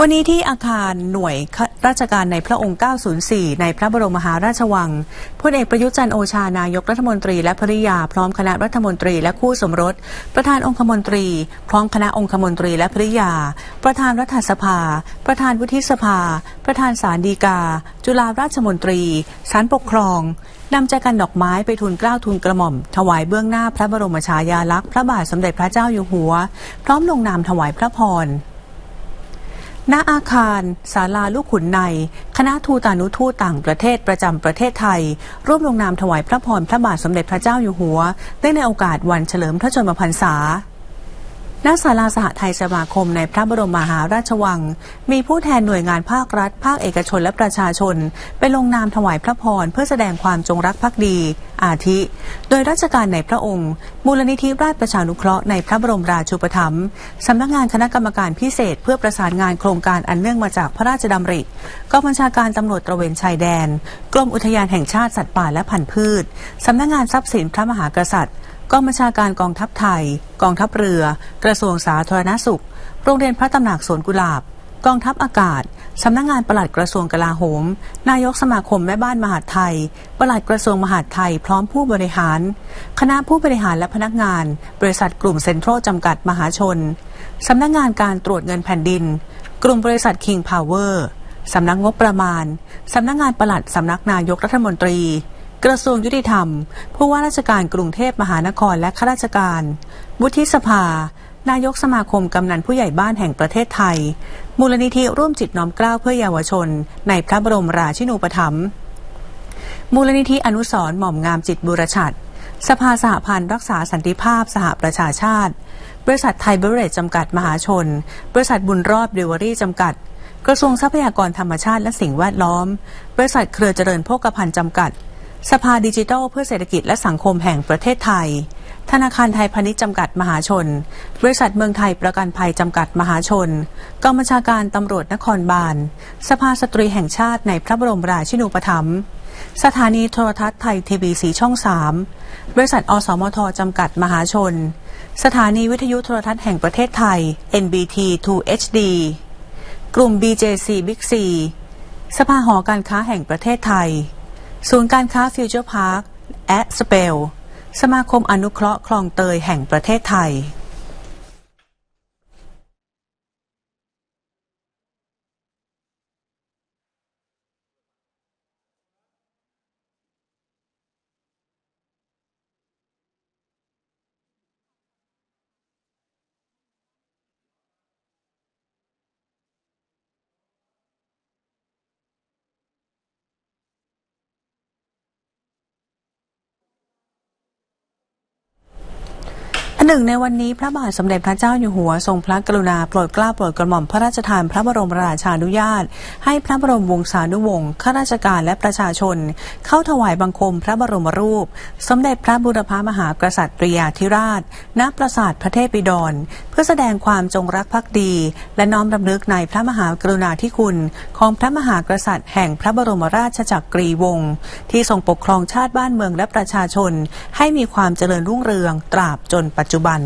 วันนี้ที่อาคารหน่วยราชการในพระองค์ 904 ในพระบรมมหาราชวังพลเอกประยุทธ์จันโอชานายกรัฐมนตรีและภริยา พร้อมคณะรัฐมนตรีและคู่สมรส ประธานองคมนตรี พร้อมคณะองคมนตรีและภริยา ประธานรัฐสภา ประธานวุฒิสภา ประธานศาลฎีกา จุฬาราชมนตรีศาลปกครองนำใจกันดอกไม้ไปทูลเกล้าทูลกระหม่อม ถวายเบื้องหน้าพระบรมฉายาลักษณ์พระบาทสมเด็จพระเจ้าอยู่หัว พร้อมลงนามถวายพระพร ณอาคารศาลาลูกขุนใน คณะทูตานุทูตต่างประเทศประจำประเทศไทย ร่วมลงนามถวายพระพรพระบาทสมเด็จพระเจ้าอยู่หัวเนื่องในโอกาสวันเฉลิมพระชนมพรรษา ณศาลาสหไทยสมาคมในพระบรมมหาราชวัง มีผู้แทนหน่วยงานภาครัฐ ภาคเอกชนและประชาชน ไปลงนามถวายพระพรเพื่อแสดงความจงรักภักดี อาทิ โดยราชการในพระองค์ มูลนิธิราชประชานุเคราะห์ในพระบรมราชูปถัมภ์สำนักงานคณะกรรมการพิเศษ เพื่อประสานงานโครงการอันเนื่องมาจากพระราชดำริกองบัญชาการตำรวจตระเวนชายแดน กรมอุทยานแห่งชาติสัตว์ป่าและพันธุ์พืชสำนักงานทรัพย์สินพระมหากษัตริย์ กองบัญชาการกองทัพไทย กองทัพเรือ กระทรวงสาธารณสุข โรงเรียนพระตำหนักสวนกุหลาบ กองทัพอากาศ สำนักงงานปลัดกระทรวงกลาโหม นายกสมาคมแม่บ้านมหาดไทย ปลัดกระทรวงมหาดไทย พร้อมผู้บริหาร คณะผู้บริหารและพนักงาน บริษัทกลุ่มเซ็นทรัลจำกัดมหาชน สำนักงานการตรวจเงินแผ่นดิน กลุ่มบริษัท King Power สำนักงบประมาณ สำนักงานปลัดสำนักนายกรัฐมนตรี กระทรวงยุติธรรม ผู้ว่าราชการกรุงเทพมหานครและข้าราชการ วุฒิสภา นายกสมาคมกำนันผู้ใหญ่บ้านแห่งประเทศไทย มูลนิธิร่วมจิตน้อมเกล้าเพื่อเยาวชน ในพระบรมราชินูปถัมภ์มูลนิธิอนุสรณ์หม่อมงามจิตบุรชัดสภาสหพันธ์รักษาสันติภาพสหประชาชาติ บริษัทไทยเบเรจจำกัดมหาชน บริษัทบุญรอดเบเวอรี่จำกัด กระทรวงทรัพยากรธรรมชาติและสิ่งแวดล้อม บริษัทเครือเจริญโภคภัณฑ์จำกัด สภาดิจิทัลเพื่อเศรษฐกิจและสังคมแห่งประเทศไทย ธนาคารไทยพาณิชย์จำกัดมหาชน บริษัทเมืองไทยประกันภัยจำกัดมหาชน กองบัญชาการตำรวจนครบาล สภาสตรีแห่งชาติในพระบรมราชินูปถัมภ์ สถานีโทรทัศน์ไทยทีวีสีช่อง3บริษัทอสมทจำกัดมหาชน สถานีวิทยุโทรทัศน์แห่งประเทศไทย NBT 2 HD กลุ่ม BJC Big C สภาหอการค้าแห่งประเทศไทย ศูนย์การค้าฟิวเจอร์พาร์คแอสเปลสมาคมอนุเคราะห์คลองเตยแห่งประเทศไทย อันหนึ่งในวันนี้พระบาทสมเด็จพระเจ้าอยู่หัวทรงพระกรุณาโปรดเกล้าโปรดกระหม่อมพระราชทานพระบรมราชานุญาต ให้พระบรมวงศานุวงศ์ข้าราชการและประชาชน เข้าถวายบังคมพระบรมรูป สมเด็จพระบุรพามหากษัตริยาธิราช ณ ปราสาทพระเทพบิดร เพื่อแสดงความจงรักภักดี และน้อมรำลึกในพระมหากรุณาธิคุณ ของพระมหากษัตริย์แห่งพระบรมราชจักรีวงศ์ที่ทรงปกครองชาติบ้านเมืองและประชาชน ให้มีความเจริญรุ่งเรืองตราบจนปัจจุบัน